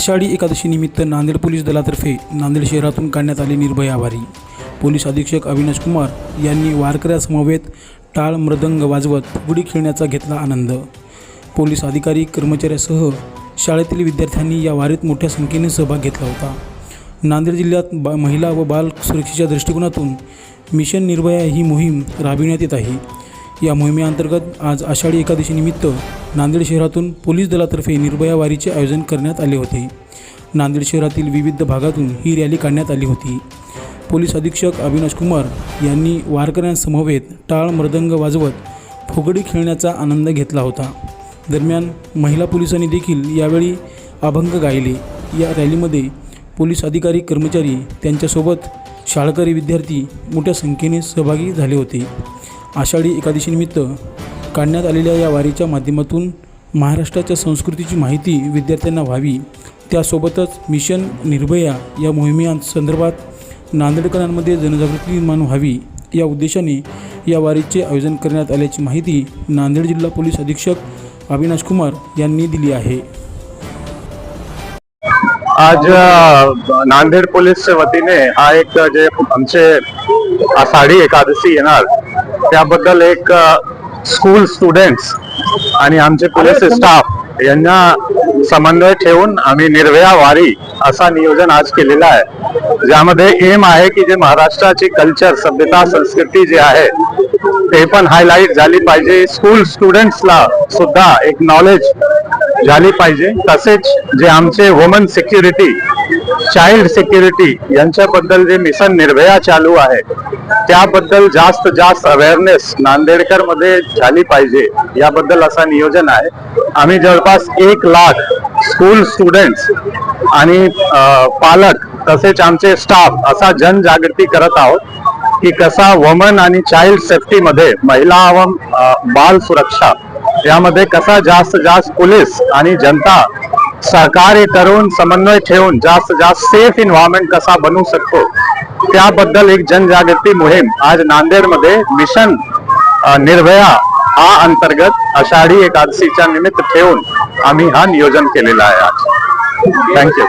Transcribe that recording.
आषाढी एकादशी निमित्त नांदेड पोलीस दलातर्फे नांदेड शहरातून काढण्यात आले निर्भया वारी पोलीस अधीक्षक अविनाश कुमार यांनी वारकऱ्यासमवेत टाळ मृदंग वाजवत फुगडी खेळण्याचा घेतला आनंद. पोलीस अधिकारी कर्मचाऱ्यासह शाळेतील विद्यार्थ्यांनी या वारीत मोठ्या संख्येने सहभाग घेतला होता. नांदेड जिल्ह्यात बा महिला व बाल सुरक्षेच्या दृष्टिकोनातून मिशन निर्भया ही मोहीम राबविण्यात येत आहे. या मोहिमेअंतर्गत आज आषाढी एकादशीनिमित्त नांदेड शहरातून पोलीस दलातर्फे निर्भया वारीचे आयोजन करण्यात आले होते. नांदेड शहरातील विविध भागातून ही रॅली काढण्यात आली होती. पोलीस अधीक्षक अविनाश कुमार यांनी वारकऱ्यांसमवेत टाळ मृदंग वाजवत फुगडी खेळण्याचा आनंद घेतला होता. दरम्यान महिला पोलिसांनी देखील यावेळी अभंग गायले. या रॅलीमध्ये पोलीस अधिकारी कर्मचारी त्यांच्यासोबत शाळकरी विद्यार्थी मोठ्या संख्येने सहभागी झाले होते. आषाढी एकादशीनिमित्त काढण्यात आलेल्या या वारीच्या माध्यमातून महाराष्ट्राच्या संस्कृतीची माहिती विद्यार्थ्यांना व्हावी. त्यासोबतच मिशन निर्भया या मोहिमेसंदर्भात नांदेडकरांमध्ये जनजागृती निर्माण व्हावी या उद्देशाने या वारीचे आयोजन करण्यात आल्याची माहिती नांदेड जिल्हा पोलीस अधीक्षक अविनाश कुमार यांनी दिली आहे. आज नांदेड पोलीसच्या वतीने हा एक जे आमचे आषाढी एकादशी येणार त्याबद्दल एक स्कूल स्टुडंट्स आणि आमचे पोलीस स्टाफ यांना समन्वय ठेवून आम्ही निर्भया वारी असा नियोजन आज केलेला आहे. ज्यामध्ये एम आहे की जे महाराष्ट्राची कल्चर सभ्यता संस्कृती जी आहे ते पण हायलाईट झाली पाहिजे. स्कूल स्टुडंट्सला सुद्धा एक नॉलेज झाली पाहिजे. तसेच जे आमचे वुमन सिक्युरिटी चाइल्ड सिक्युरिटी यांच्याबद्दल जे मिशन निर्भया चालू आहे त्याबद्दल जास्त जास्त अवेअरनेस नांदेडकरमध्ये झाली पाहिजे याबद्दल असा नियोजन आहे. आम्ही जवळपास एक लाख स्कूल स्टुडंट्स आणि अं, पालक तसेच आमचे स्टाफ असा जनजागृती करत आहोत की कसा वमन आणि चाइल्ड सेफ्टी मध्ये महिला व बाल सुरक्षा यामध्ये कसा जास्त जास्त पोलीस आणि जनता सहकार्य करून समन्वय ठेवून जास्त जास्त सेफ इन्व्हायरमेंट कसा बनवू शकतो त्याबद्दल एक जनजागृती मोहीम आज नांदेडमध्ये मिशन निर्भया हा अंतर्गत आषाढी एकादशीच्या निमित्त ठेवून आम्ही हा नियोजन केलेला आहे आज. थँक्यू